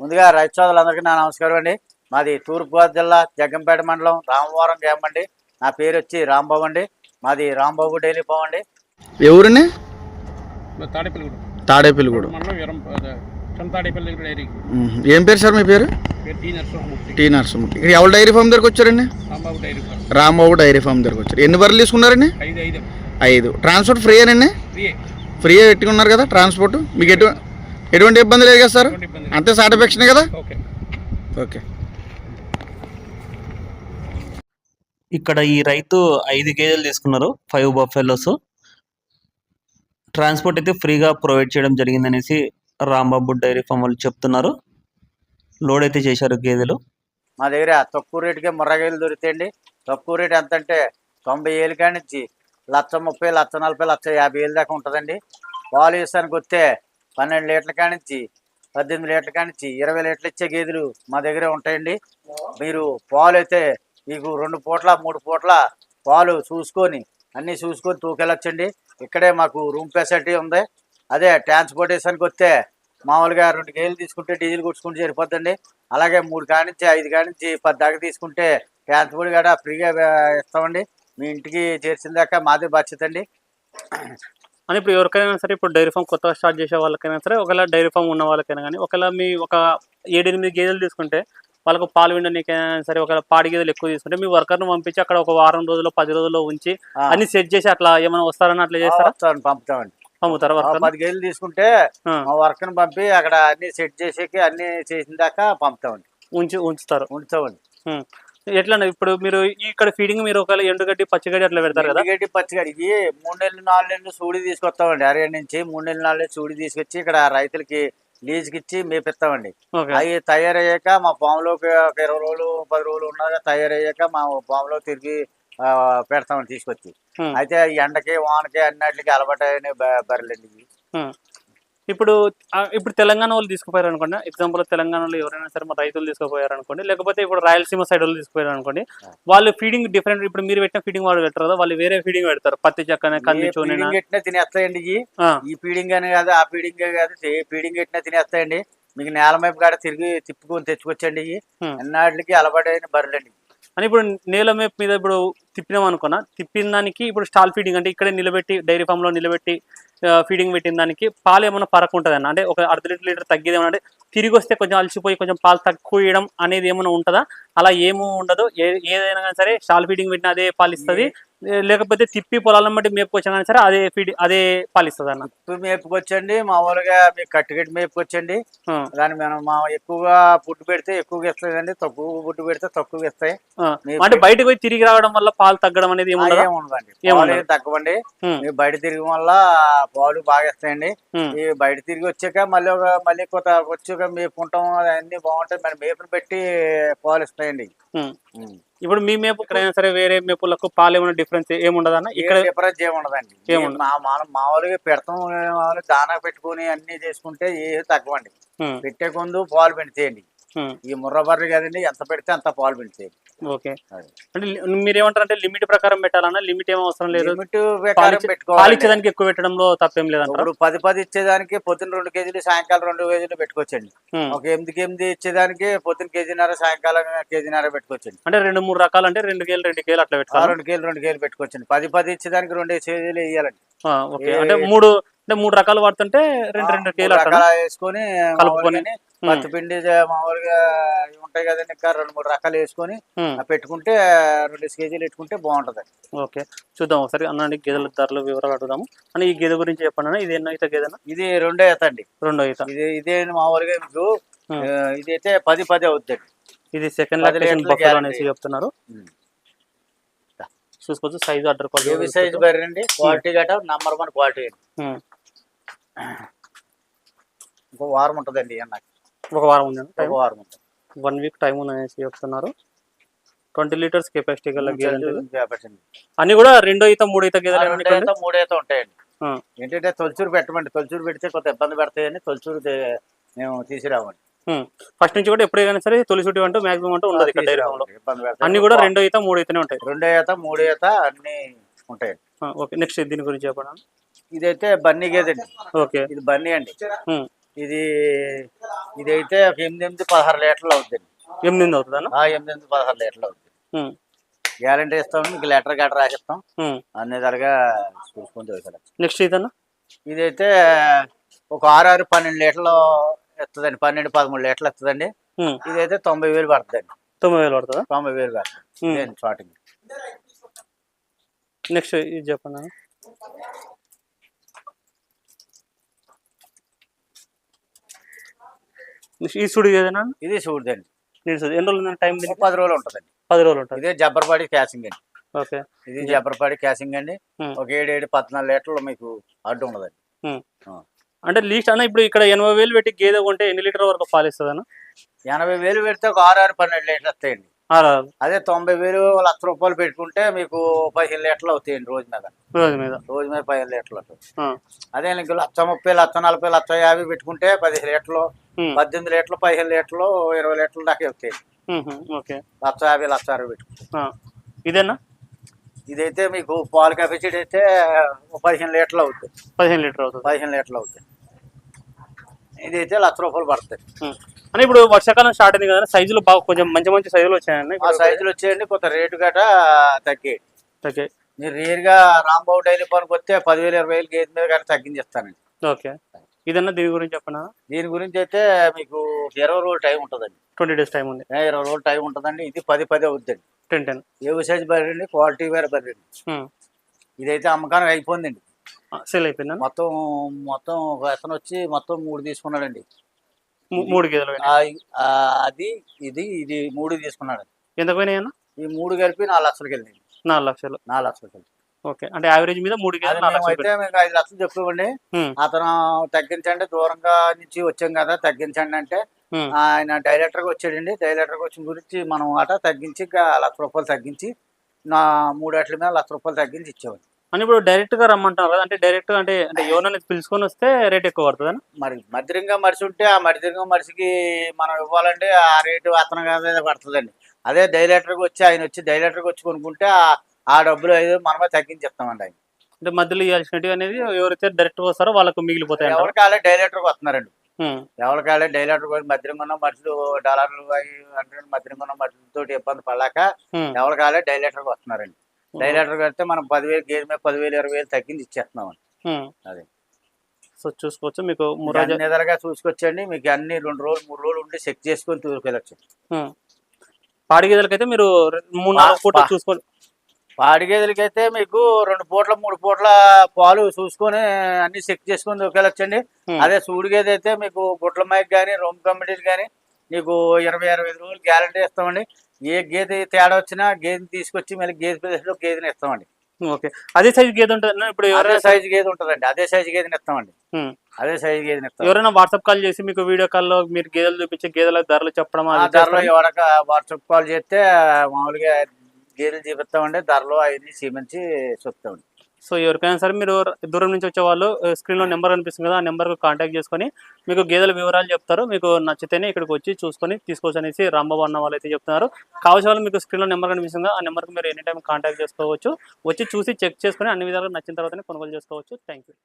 ముందుగా రైతు సోదరులందరికీ నా నమస్కారం అండి. మాది తూర్పుగోదావరి జిల్లా జగ్గంపేట మండలం రామవరం గ్రామం అండి. నా పేరు వచ్చి రాంబాబు అండి. మాది రాంబాబు డైలీ ఫామ్ అండి. ఎవరిని? తాడేపల్లి తాడేపల్లిగూడ. ఏం పేరు సార్ మీ పేరు? టీ నర్సమూర్తి ఇక్కడ ఎవరు డైరీ ఫామ్ దగ్గరకు వచ్చారండి? Rambabu dairy farm. దగ్గరకు వచ్చారు. ఎన్ని బర్రెలు తీసుకున్నారండి? ఐదు ఐదు. ఐదు. ట్రాన్స్పోర్ట్ ఫ్రీ అండి ఫ్రీ ఫ్రీ పెట్టుకున్నారు కదా ట్రాన్స్పోర్ట్? మీకు ఎటు ఎటువంటి ఇబ్బంది లేదు కదా సార్? అంతే సాటిస్ఫాక్షనే కదా? ఓకే. ఓకే. ఇక్కడ ఈ రైతు ఐదు గేదెలు తీసుకున్నారు ఫైవ్ బఫెలోస్ ట్రాన్స్పోర్ట్ అయితే ఫ్రీగా ప్రొవైడ్ చేయడం జరిగిందనేసి రాంబాబు డైరీ ఫామ్ వాళ్ళు చెప్తున్నారు. లోడ్ అయితే చేశారు గేదెలు మా దగ్గర తక్కువ రేటుకే ముర్రగాయలు దొరుకుతాయండి. తక్కువ రేటు ఎంత అంటే తొంభై ఏళ్ళు కాడి నుంచి లక్ష ముప్పై లక్ష నలభై లక్ష యాభై ఏళ్ళు దాకా ఉంటుందండి. పాలు వేసానికి వస్తే పన్నెండు లీటర్ల కానించి నుంచి పద్దెనిమిది లీటర్ల కానించి ఇరవై లీటర్లు ఇచ్చే గేదెలు మా దగ్గర ఉంటాయండి. మీరు పాలు అయితే మీకు రెండు పూట్ల మూడు పూట్ల పాలు చూసుకొని అన్నీ చూసుకొని తూకెళ్ళొచ్చండి. ఇక్కడే మాకు రూమ్ ఫెసిలిటీ ఉంది. అదే ట్రాన్స్పోర్టేషన్కి వస్తే మామూలుగా రెండు గేలు తీసుకుంటే డీజిల్ కొట్టుకుంటే సరిపోద్దండి. అలాగే మూడు కానించి ఐదు కానించి పది దాకా తీసుకుంటే ట్రాన్స్పోర్ట్ కూడా ఫ్రీగా ఇస్తామండి. మీ ఇంటికి చేర్చిన దాకా మాదే బాధ్యత అండి. అని ఇప్పుడు ఎవరికైనా సరే ఇప్పుడు డైరీ ఫామ్ కొత్తగా స్టార్ట్ చేసే వాళ్ళకైనా సరే ఒకవేళ డైరీ ఫామ్ ఉన్న వాళ్ళకైనా కానీ ఒకవేళ మీ ఒక ఏడెనిమిది గేదెలు తీసుకుంటే వాళ్ళకు పాలు వినడానికైనా సరే ఒకవేళ పాడి గేదెలు ఎక్కువ తీసుకుంటే మీ వర్కర్ను పంపించి అక్కడ ఒక వారం రోజుల్లో పది రోజుల్లో ఉంచి అన్ని సెట్ చేసి అట్లా ఏమైనా వస్తారని అట్లా చేస్తారా? పంపుతామండి. పంపుతారా వర్కర్ పది గేలు తీసుకుంటే మా వర్క్ని పంపి అక్కడ అన్ని సెట్ చేసేకి అన్ని చేసిన దాకా పంపుతామండి. ఉంచి ఉంచుతారు. ఉంచుతామండి. ఎట్లా ఇప్పుడు మీరు ఇక్కడ ఫీడింగ్ మీరు ఒకవేళ ఎండుగడ్డి పచ్చిగడ్డి అట్లా పెడతారు కదా? ఎండుగడ్డి పచ్చిగడ్డి ఇది మూడు నెలలు నాలుగు నెలలు సూడి తీసుకొస్తామండి. అరవై నుంచి మూడు నెలలు నాలుగు నెలలు సూడి తీసుకొచ్చి ఇక్కడ రైతులకి లీజుకి ఇచ్చి మేపిస్తామండి. అవి తయారయ్యాక మా పాములో ఒక ఇరవై రోజులు పది రోజులు ఉన్నాక తయారయ్యాక మా పాములో తిరిగి ఆ, పెడతామని తీసుకొచ్చి. అయితే ఎండకి వానకి అన్నిటికి అలవాటైన బర్రెలండి ఇవి. ఇప్పుడు ఇప్పుడు తెలంగాణ వాళ్ళు తీసుకుపోయారు అనుకోండి. ఎగ్జాంపుల్ తెలంగాణలో ఎవరైనా సరే మా రైతులు తీసుకుపోయారు అనుకోండి. లేకపోతే ఇప్పుడు రాయలసీమ సైడ్ వాళ్ళు తీసుకుపోయారు అనుకోండి. వాళ్ళు ఫీడింగ్ డిఫరెంట్ ఇప్పుడు మీరు పెట్టిన ఫీడింగ్ వాళ్ళు పెట్టరు కదా వాళ్ళు వేరే ఫీడింగ్ పెడతారు. పత్తి చెక్కనే కంది చోనినా? తినేస్తాయండి ఈ ఫీడింగ్ అనే కాదు ఆ ఫీడింగ్ కాదు ఏ ఫీడింగ్ పెట్టినా తినేస్తాయండి మీకు నేల వైపు కాడ తిరిగి తిప్పుకొని తెచ్చుకొచ్చండి ఇవి. అన్నిటికి అలవాటైన బర్రెలండి అని ఇప్పుడు నేల మేప్ మీద ఇప్పుడు తిప్పినాం అనుకున్నా తిప్పిన దానికి ఇప్పుడు స్టాల్ ఫీడింగ్ అంటే ఇక్కడే నిలబెట్టి డైరీ ఫామ్లో నిలబెట్టి ఫీడింగ్ పెట్టిన దానికి పాలు ఏమైనా ఫరక్ ఉంటుంది అంటే ఒక అర్ధ లీటర్ లీటర్ తగ్గేది ఏమన్నా అంటే తిరిగి వస్తే కొంచెం అలసిపోయి కొంచెం పాలు తక్కువ ఇవ్వడం అనేది ఏమైనా ఉంటుందా? అలా ఏమో ఉండదు. ఏదైనా కానీ సరే స్టాల్ ఫీడింగ్ పెట్టిన అదే పాలు ఇస్తుంది. లేకపోతే తిప్పి పొలాలను బట్టి మేపుకొచ్చినా కానీ సరే అదే ఫీడ్ అదే పాలు ఇస్తుంది అన్న. ఉప్పు మేపుకొచ్చండి. మామూలుగా మీకు కట్టుగట్టి మేపుకొచ్చండి. ఆ, దాన్ని మనం మా ఎక్కువగా ఫుడ్ పెడితే ఎక్కువగా ఇస్తాయండి తక్కువ ఫుడ్ పెడితే తక్కువ ఇస్తాయి. అంటే బయటకు పోయి తిరిగి రావడం వల్ల పాలు తగ్గడం అనేది ఏమి ఉండదా ఏం ఉండదండి ఏం పాలు ఉండదు. ఏం తక్కువండి ఉమ్, మీరు బయట తిరగడం వల్ల పాలు బాగా ఇస్తాయండి. ఈ బయట తిరిగి వచ్చాక మళ్ళీ ఒక మళ్ళీ కొత్త వచ్చాక మేపుకుంటాం అన్ని బాగుంటాయి. మరి మేపుని పెట్టి పాలు ఇస్తాయండి. ఇప్పుడు మీ మేపు ఎక్కడైనా సరే వేరే మేపులకు పాలు ఏమైనా డిఫరెన్స్ ఏముండదన్న? ఇక్కడ డిఫరెన్స్ ఏముండదండి. ఏముండదు. మా మామూలు- మామూలుగా పెడతాం మామూలుగా దానా పెట్టుకుని అన్ని చేసుకుంటే ఏ ఉమ్, పెట్టే కొందు పాలు పెడతాయండి. ఉమ్, ఈ ముర్ర బర్రె కదండి ఎంత పెడితే అంత పాలు పెడతాయి. ఓకే. అంటే మీరు ఏమంటారు అంటే లిమిట్ ప్రకారం పెట్టాలన్నా లిమిట్ ఏం అవసరం లేదు. లిమిట్ పాలు పెట్టుకోవాలి. ఇచ్చేదానికి ఎక్కువ పెట్టడంలో తప్పేం లేదంటారు? ఇప్పుడు పది పది ఇచ్చేదానికి పొద్దున్న రెండు కేజీలు సాయంకాలం రెండు కేజీలు పెట్టుకోవచ్చండి. ఒక ఎనిమిదికి ఎనిమిది ఇచ్చేదానికి పొద్దున్న కేజీన్నర సాయంకాలం కేజీన్నర పెట్టుకోవచ్చండి. అంటే రెండు మూడు రకాలు అంటే రెండు కేలు రెండు కేలు అట్లా పెట్టుకోవాలి? రెండు కేజీలు రెండు కేజీలు పెట్టుకోవచ్చండి. పది పది ఇచ్చేదానికి రెండు కేజీలు వేయాలండి. ఓకే. అంటే మూడు అంటే మూడు రకాలు వాడుతుంటే రెండు రెండు వేసుకొని కలుపుకొని. పత్తి పిండి మామూలుగా ఉంటాయి కదండి ఇంకా రెండు మూడు రకాలు వేసుకొని పెట్టుకుంటే రెండు కేజీలు పెట్టుకుంటే బాగుంటది. ఓకే. చూద్దాం ఒకసారి. అన్న గేదెల ధరలు వివరాలు అడుగుదాము. అని ఈ గేదె గురించి చెప్పండి ఇది ఎన్నో అయితే గేదెనా ఇది రెండో ఈత అండి. రెండో ఈత. ఇది ఇదే మామూలుగా మీకు ఇది అయితే పది పది అవుతుంది ఇది సెకండ్. అనేసి చెప్తున్నారు. చూసుకోవచ్చు. సైజు ఏవి సైజ్ బర్రెండి క్వాలిటీ గట నంబర్ వన్ క్వాలిటీ ఇంకో వారం ఉంటుందండి అన్నకి. ఒక వారం ఉంది ఒక వారం ఉంటుంది. వన్ వీక్ టైం ఉంది అనేసి చెప్తున్నారు. ట్వంటీ లీటర్స్ కెపాసిటీ గల. చేపట్టండి. అన్ని కూడా రెండో ఈత మూడో ఈత గేదెలు మూడో ఈత ఉంటాయండి. ఆ. ఏంటంటే తొలచూరు పెట్టమండి. తొలచూరు పెడితే కొంత ఇబ్బంది పడతాయని తొలచూరు మేము తీసుకురావండి. ఫస్ట్ నుంచి కూడా ఎప్పుడైనా సరే తొలి సుటి అంటూ మాక్సిమం అంటూ ఉండదు ఇక్కడ. అన్ని కూడా రెండో ఈత మూడో ఈతనే ఉంటాయి. రెండో ఈత మూడో ఈత అన్ని ఉంటాయండి ఓకే. నెక్స్ట్ దీని గురించి చెప్పండి ఇదైతే బన్నీ గేదండి ఓకే. ఇది బన్నీ అండి. ఇది ఇదైతే ఒక ఎనిమిది ఎనిమిది పదహారు లీటర్లు అవుతుంది ఎనిమిది అవుతుందా ఆ ఎనిమిది ఎనిమిది పదహారు లీటర్లు అవుతుంది గ్యారంటీ ఇస్తాం మీకు లెటర్ గట్రా రాసిస్తాం. అన్ని విధాలుగా చూసుకొని చూసారు నెక్స్ట్ ఇదన్నా ఇదైతే ఒక ఆరు ఆరు పన్నెండు లీటర్లు ఇస్తుందండి పన్నెండు పదమూడు లీటర్లు ఉమ్. ఇదైతే తొంభై వేలు పడుతుందండి. తొమ్మిది వేలు పడుతుందా? తొంభై వేలు పడుతుంది. స్టార్టింగ్ నెక్స్ట్ ఇది చెప్పండి ఈ సుడి ఏదైనా? ఇది చూడదండి నేను సుడి. ఎన్ని రోజులు టైం పది రోజులు ఉంటుందండి. పది రోజులు ఉంటుంది? ఇదే జబ్బర్పాడి క్యాసింగ్ అండి. ఓకే. ఇది జబ్బర్పాడి క్యాసింగ్ అండి. ఒక ఏడు ఏడు పద్నాలుగు లీటర్లు మీకు అడ్డు ఉండదండి. అంటే లీస్ట్ అన్న ఇప్పుడు ఇక్కడ ఎనభై వేలు పెట్టి గేదె కొంటే ఎన్ని లీటర్ వరకు పాలు ఇస్తుంది అన్న ఎనభై వేలు పెడితే ఒక ఆరు ఆరు పన్నెండు లీటర్లు వస్తాయండి. అదే తొంభై వేలు లక్ష రూపాయలు పెట్టుకుంటే మీకు పదిహేను లీటర్లు అవుతాయండి రోజు మీద. రోజు మీద. రోజు మీద పదిహేను లీటర్లు. అదే నీకు లక్ష ముప్పై లక్ష నలభై లక్ష యాభై పెట్టుకుంటే పదిహేను లీటర్లు. పద్దెనిమిది లీటర్లు పదిహేను లీటర్లు ఇరవై లీటర్లు దాకా ఓకే. లక్ష యాభై లక్ష అరవై పెట్టుకుంటే. ఇదేనా? ఇదైతే మీకు పాలు కెపాసిటీ అయితే పదిహేను లీటర్లు అవుతుంది పదిహేను లీటర్ అవుతుంది. పదిహేను లీటర్లు అవుతుంది ఇదైతే లక్ష రూపాయలు పడుతుంది. అని ఇప్పుడు వర్షాకాలం స్టార్ట్ అయింది కదా సైజులు బాగా కొంచెం మంచి మంచి సైజులు వచ్చాయన్న ఆ సైజులు వచ్చేయండి కొంత రేటు గట తగ్గాయి. ఓకే మీరు రియల్గా రాంబాబు డైరీ పనికి వస్తే పదివేలు ఇరవై వేలు గేదె మీద కానీ తగ్గించేస్తానండి. ఓకే. ఇదన్నా దీని గురించి చెప్పనా? దీని గురించి అయితే మీకు ఇరవై రోజులు టైం ఉంటుందండి. ట్వంటీ డేస్ టైం ఉంది. ఇరవై రోజులు టైం ఉంటుందండి. ఇది పది పది అవుతుందండి టెన్ టెన్. ఏ సైజ్ బర్రెండి క్వాలిటీ వేరే బర్రెండి ఇదైతే అమ్మకానికి అయిపోయిందండి. సేల్ అయిపోయిందా? మొత్తం మొత్తం ఒక అతను వచ్చి మొత్తం మూడు తీసుకున్నాడండి. మూడు గేదెలు అది ఇది ఇది మూడు తీసుకున్నాడు ఎంత పోయినాయి ఈ మూడు కలిపి నాలుగు లక్షలకి వెళ్ళింది నాలుగు లక్షలు. నాలుగు లక్షలకి వెళ్ళింది ఓకే. అంటే యావరేజ్ మీద మూడు అయితే మీకు ఐదు లక్షలు చెప్పుకోండి ఉమ్. అతను తగ్గించండి దూరంగా నుంచి వచ్చాం కదా తగ్గించండి అంటే. ఆయన డైరెక్టర్గా వచ్చాడండి. డైరెక్టర్గా వచ్చిన గురించి మనం అట తగ్గించి లక్ష రూపాయలు తగ్గించి నా మూడు అట్ల మీద లక్ష రూపాయలు తగ్గించి ఇచ్చేవాడిని అని ఇప్పుడు డైరెక్ట్గా రమ్మంటారు కదా అంటే డైరెక్ట్ అంటే అంటే ఎవరైనా పిలుచుకొని వస్తే రేట్ ఎక్కువ పడుతుంది మరి మధ్యరంగా మనిషి ఉంటే ఆ మధ్యరంగా మనిషికి మనం ఇవ్వాలంటే ఆ రేటు అతను మీద పడుతుందండి. అదే డైరెక్టర్కి వచ్చి ఆయన వచ్చి డైరెక్టర్కి వచ్చి కొనుక్కుంటే ఆ- డబ్బులు ఐదు మనమే తగ్గించి ఇస్తామండి ఆయన అంటే మధ్యలో ఇవ్వాల్సినవి అనేది ఎవరైతే డైరెక్ట్ వస్తారో వాళ్ళకు మిగిలిపోతాయి అంటారు. ఎవరికి వాళ్ళే డైరెక్టర్కి వస్తున్నారండి ఉమ్. ఎవరికి వాళ్ళే డైరెక్టర్ కూడా మధ్యరంగా ఉన్న మనుషులు డాలర్లు అంటే మధ్యరంగా ఉన్న మనుషులతో ఇబ్బంది పడలేక ఉమ్. ఎవరికి వాళ్ళే డైరెక్టర్కి వస్తున్నారండి డైరెక్టర్ కడితే మనం పదివేలు గేజ్ మీద పదివేలు ఇరవై వేలు తగ్గించి ఇచ్చేస్తున్నాం. అదే సో చూసుకోవచ్చు మీకు ఎదురుగా చూసుకొచ్చండి మీకు అన్ని రెండు రోజులు మూడు రోజులు ఉండి చెక్ చేసుకొని తీసుకెళ్ళచ్చు. పాడి గేదెలకైతే మీరు మూడు నాలుగు పా- చూసుకోండి పాడి గేదెలకైతే మీకు రెండు పూట్ల మూడు పూట్ల పాలు చూసుకొని అన్ని చెక్ చేసుకొని దొరికెళ్ళొచ్చండి. అదే సూడి గేదె అయితే మీకు గుట్ల మైక్ కానీ రొమ్ము కమిటీలు కానీ నీకు ఇరవై అరవై ఐదు రోజులు గ్యారంటీ ఇస్తామండి ఏ గేదె తేడా వచ్చినా గేదెని తీసుకొచ్చి మళ్ళీ గేదె ప్రదేశంలో గేదెని ఇస్తామండి ఓకే అదే సైజ్ గేదె ఉంటుంది. ఇప్పుడు ఎవరైనా సైజు గేదె ఉంటుందండి అదే సైజు గేదెని ఇస్తామండి. అదే సైజు గేదెని ఇస్తాం ఎవరైనా వాట్సాప్ కాల్ చేసి మీకు వీడియో కాల్లో మీరు గేదెలు చూపించి గేదెల ధరలు చెప్పడం ధరలో? ఎవరక వాట్సాప్ కాల్ చేస్తే మామూలుగా గేదెలు చూపిస్తామండి ధరలో అవన్నీ చూపించి చెప్తామండి సో ఎవరికైనా సరే మీరు దూరం నుంచి వచ్చే వాళ్ళు స్క్రీన్లో నెంబర్ కనిపిస్తుంది కదా ఆ నెంబర్కి కాంటాక్ట్ చేసుకొని మీకు గేదెల వివరాలు చెప్తారు. మీకు నచ్చితేనే ఇక్కడికి వచ్చి చూసుకొని తీసుకోవచ్చు అనేసి రాంబాబు అన్న వాళ్ళు అయితే చెప్తున్నారు. కావాల్సిన వాళ్ళు మీకు స్క్రీన్లో నెంబర్ కనిపిస్తుంది ఆ నెంబర్కి మీరు ఎనీ టైం కాంటాక్ట్ చేసుకోవచ్చు. వచ్చి చూసి చెక్ చేసుకొని అన్ని విధాలుగా నచ్చిన తర్వాతనే కొనుగోలు చేసుకోవచ్చు. Thank you